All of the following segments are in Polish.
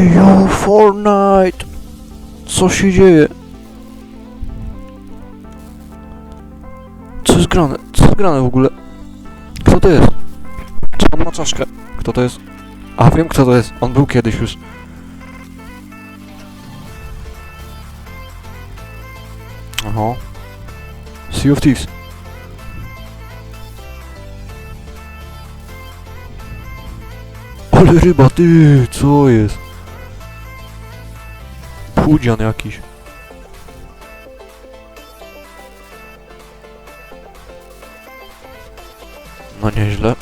Ej, yo, Fortnite! Co się dzieje? Co jest grane? Co jest grane w ogóle? Kto to jest? Czy on ma czaszkę? Kto to jest? A, wiem kto to jest. On był kiedyś już. Aha. Sea of Thieves. Ale ryba, ty, co jest? Pudzian jakiś. No nieźle.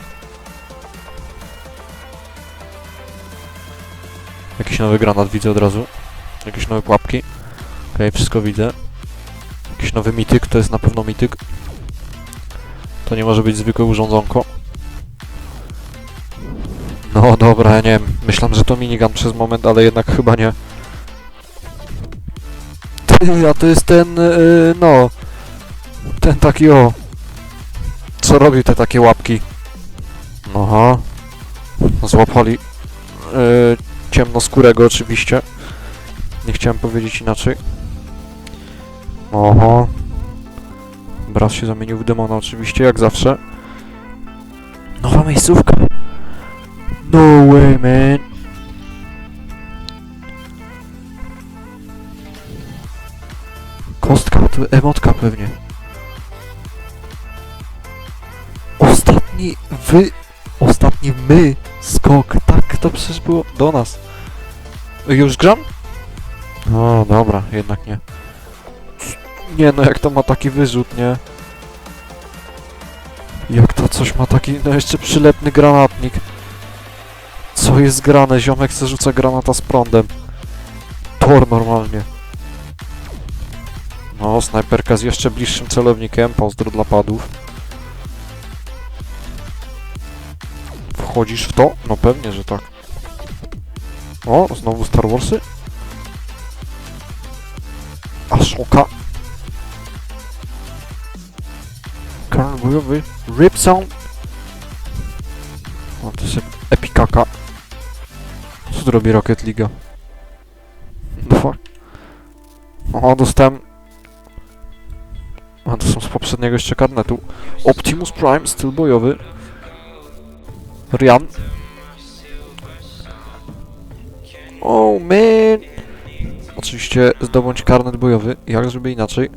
Jakiś nowy granat widzę od razu. Jakieś nowe pułapki. Okej, wszystko widzę. Jakiś nowy mityk, to jest na pewno mityk. To nie może być zwykłe urządzonko. No dobra, ja nie wiem. Myślałem, że to minigun przez moment, ale jednak chyba nie. A to jest ten, yy, no... Ten taki o... Co robi te takie łapki? Aha. Złapali... Yy, ciemnoskórego oczywiście. Nie chciałem powiedzieć inaczej. Oho. Brat się zamienił w demona oczywiście, jak zawsze. Nowa miejscówka. No way, man. To emotka pewnie. Ostatni wy... Ostatni my skok. Tak, to przecież było do nas. Już gram? O, dobra, jednak nie. Nie no, jak to ma taki wyrzut, nie? Jak to coś ma taki, no jeszcze przylepny granatnik. Co jest grane? Ziomek se rzuca granata z prądem. Tor normalnie. No, snajperka z jeszcze bliższym celownikiem. Pozdro dla padów. Wchodzisz w to? No pewnie, że tak. O, znowu Star Warsy? Ashoka. Karl bojowy. Rip Sound. O, to jest epikaka. Co tu robi Rocket League? No fuck. O, dostałem... A, to są z poprzedniego jeszcze karnetu. Optimus Prime, styl bojowy. Rian. Oh man! Oczywiście zdobądź karnet bojowy. Jak żeby inaczej?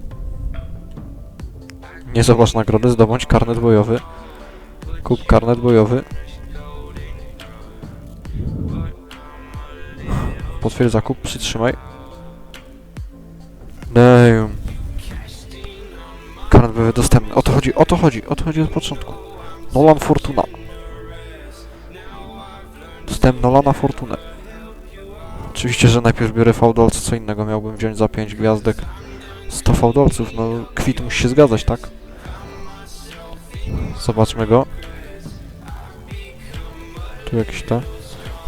Nie zobacz nagrody, zdobądź karnet bojowy. Kup karnet bojowy. Potwierdź zakup, przytrzymaj. Damn. Dostępny. O to chodzi, o to chodzi, o to chodzi od początku. Nolan Fortuna. Dostałem Nolana Fortunę. Oczywiście, że najpierw biorę fałdolce, co innego miałbym wziąć za 5 gwiazdek. 100 fałdolców, no kwit musi się zgadzać, tak? Zobaczmy go. Tu jakiś ta.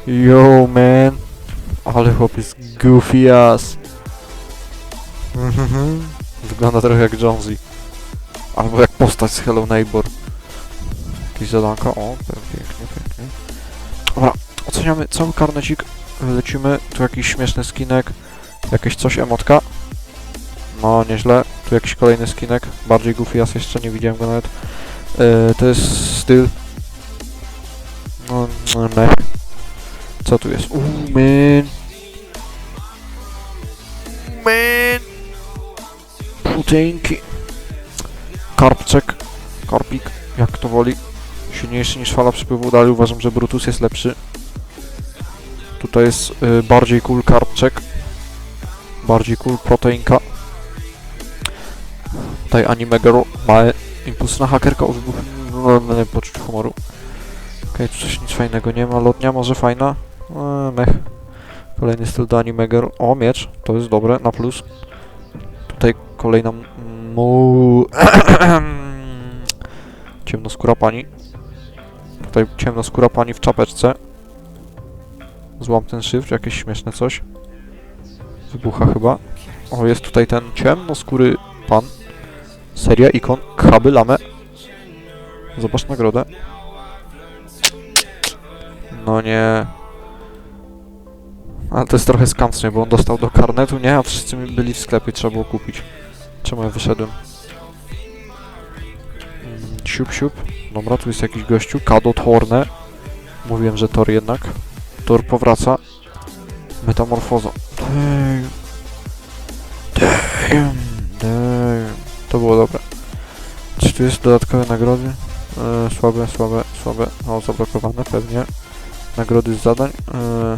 Yo, man. Ale chłop jest goofy ass. Mhm. Wygląda trochę jak Jonesy. Albo jak postać z Hello Neighbor. Jakieś zadanka. O, pięknie, pięknie. Dobra, oceniamy cały karnecik. Lecimy. Tu jakiś śmieszny skinek. Jakieś coś emotka. No, nieźle. Tu jakiś kolejny skinek. Bardziej goofy ass jeszcze nie widziałem go nawet. E, to jest styl. No, no, mech. Co tu jest? Uuu, man. Man. Proteinki. Karpczek. Karpik. Jak to woli. Silniejszy niż fala przepływu dalej. Uważam, że Brutus jest lepszy. Tutaj jest y, bardziej cool karpczek. Bardziej cool proteinka. Tutaj anime girl ma impulsna hakerka o wybuchu nie poczuć humoru. Okej, tu coś nic fajnego nie ma. Lotnia może fajna. Eee, mech. Kolejny styl do anime girl. O, miecz. To jest dobre, na plus. Tutaj kolejna mu... Ciemnoskóra pani. Tutaj ciemnoskóra pani w czapeczce. Złam ten szyfr, jakieś śmieszne coś. Wybucha chyba. O, jest tutaj ten ciemnoskóry pan. Seria ikon Kraby Lame. Zobacz nagrodę. No nie. Ale to jest trochę skam w sumie, bo on dostał do karnetu, nie? A wszyscy byli w sklepie, trzeba było kupić. Czemu ja wyszedłem? Mm, Siup, siup. Dobra, tu jest jakiś gościu. Kado Horne. Mówiłem, że Thor jednak. Thor powraca. Metamorfoza. Damn. Damn. Damn. To było dobre. Czy tu jest dodatkowe nagrody? E, słabe, słabe, słabe. O, zablokowane pewnie. Nagrody z zadań. E,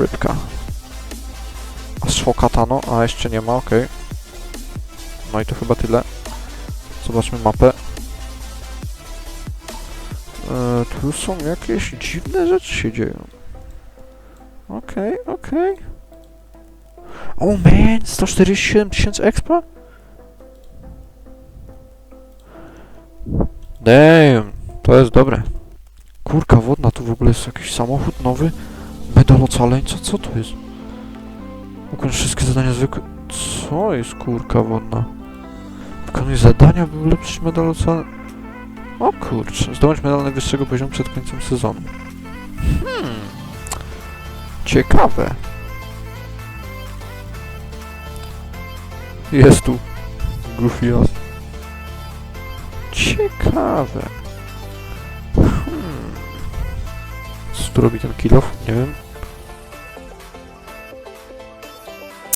rybka. Ashokatano, a jeszcze nie ma, okej. No i to chyba tyle. Zobaczmy mapę. E, tu są jakieś dziwne rzeczy się dzieją. Okej, okej. Oh man, 147 tysięcy expa? Damn, to jest dobre. Kurka wodna, tu w ogóle jest jakiś samochód nowy. Medal ocaleńca, co to jest? Ukończ wszystkie zadania zwykłe. Co jest kurka wodna? Wykonuj zadania, by ulepszyć medal ocaleńca. O kurczę, zdobądź medal najwyższego poziomu przed końcem sezonu. Hmm. Ciekawe. Jest tu. Goofios. Ciekawe. Hmm. Co tu robi ten kill off? Nie wiem.